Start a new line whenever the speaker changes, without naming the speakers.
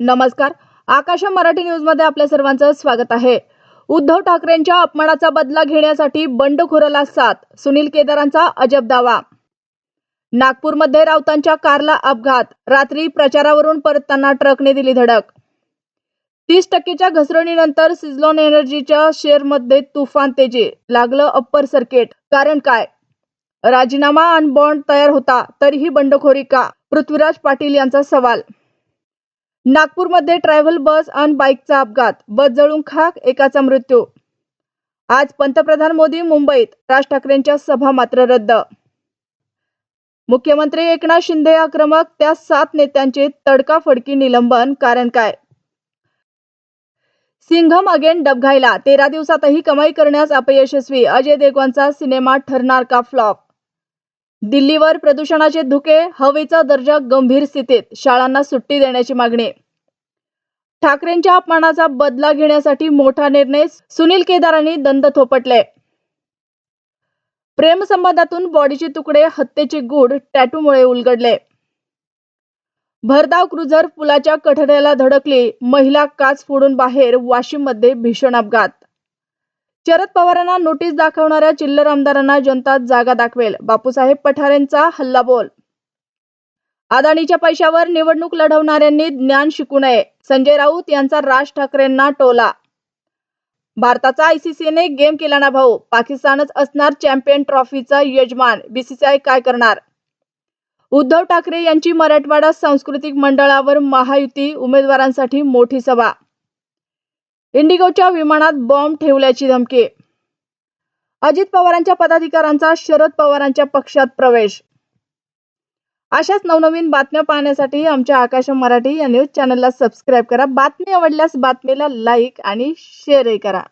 नमस्कार. आकाश मराठी न्यूजमध्ये आपल्या सर्वांचं स्वागत आहे. उद्धव ठाकरेंच्या अपमानाचा बदला घेण्यासाठी बंडखोराला साथ सुनील केदारांचा अजब दावा. नागपूरमध्ये राऊतांच्या कारला अपघात रात्री प्रचारावरून परतताना ट्रकने दिली धडक. तीस टक्केच्या घसरणीनंतर सिझलॉन एनर्जीच्या शेअरमध्ये तुफान तेजी लागलं अप्पर सर्किट. कारण काय? राजीनामा आणि बॉन्ड तयार होता तरीही बंडखोरी का? पृथ्वीराज पाटील यांचा सवाल. नागपूरमध्ये ट्रॅव्हल बस आणि बाईकचा अपघात. बस जळून खाक एकाचा मृत्यू. आज पंतप्रधान मोदी मुंबईत. राज ठाकरेंच्या सभा मात्र रद्द. मुख्यमंत्री एकनाथ शिंदे आक्रमक त्या सात नेत्यांचे तडकाफडकी निलंबन कारण काय? सिंघम अगेन डबघाईला. तेरा दिवसातही कमाई करण्यास अपयशस्वी. अजय देगवांचा सिनेमा ठरणार का फ्लॉप? दिल्लीवर प्रदूषणाचे धुके हवेचा दर्जा गंभीर स्थितीत शाळांना सुट्टी देण्याची मागणी. ठाकरेंच्या अपमानाचा बदला घेण्यासाठी मोठा निर्णय सुनील केदारांनी दंद थोपटले. प्रेमसंबंधातून बॉडीचे तुकडे हत्येचे गूढ टॅटूमुळे उलगडले. भरधाव क्रुझर पुलाच्या कठड्याला धडकली महिला काच फोडून बाहेर वाशिममध्ये भीषण अपघात. शरद पवारांना नोटीस दाखवणाऱ्या चिल्लर आमदारांना जनता जागा दाखवेल. बापूसाहेब पठारेंचा हल्लाबोल अदानीच्या पैशावर निवडणूक लढवणाऱ्यांनी ज्ञान शिकू नये. संजय राऊत यांचा राज ठाकरेंना टोला. भारताचा आयसीसीने गेम केला ना भाऊ. पाकिस्तानच असणार चॅम्पियन ट्रॉफीचा यजमान. बीसीसीआय काय करणार? उद्धव ठाकरे यांची मराठवाडा सांस्कृतिक मंडळावर महायुती उमेदवारांसाठी मोठी सभा. इंडिगोच्या विमानात बॉम्ब ठेवल्याची धमकी. अजित पवारांच्या पदाधिकाऱ्यांचा शरद पवारांच्या पक्षात प्रवेश. अशाच नवनवीन बातम्या पाहण्यासाठी आमच्या आकाश मराठी या न्यूज चॅनलला सबस्क्राईब करा. बातमी आवडल्यास बातमीला लाईक आणि शेअरही करा.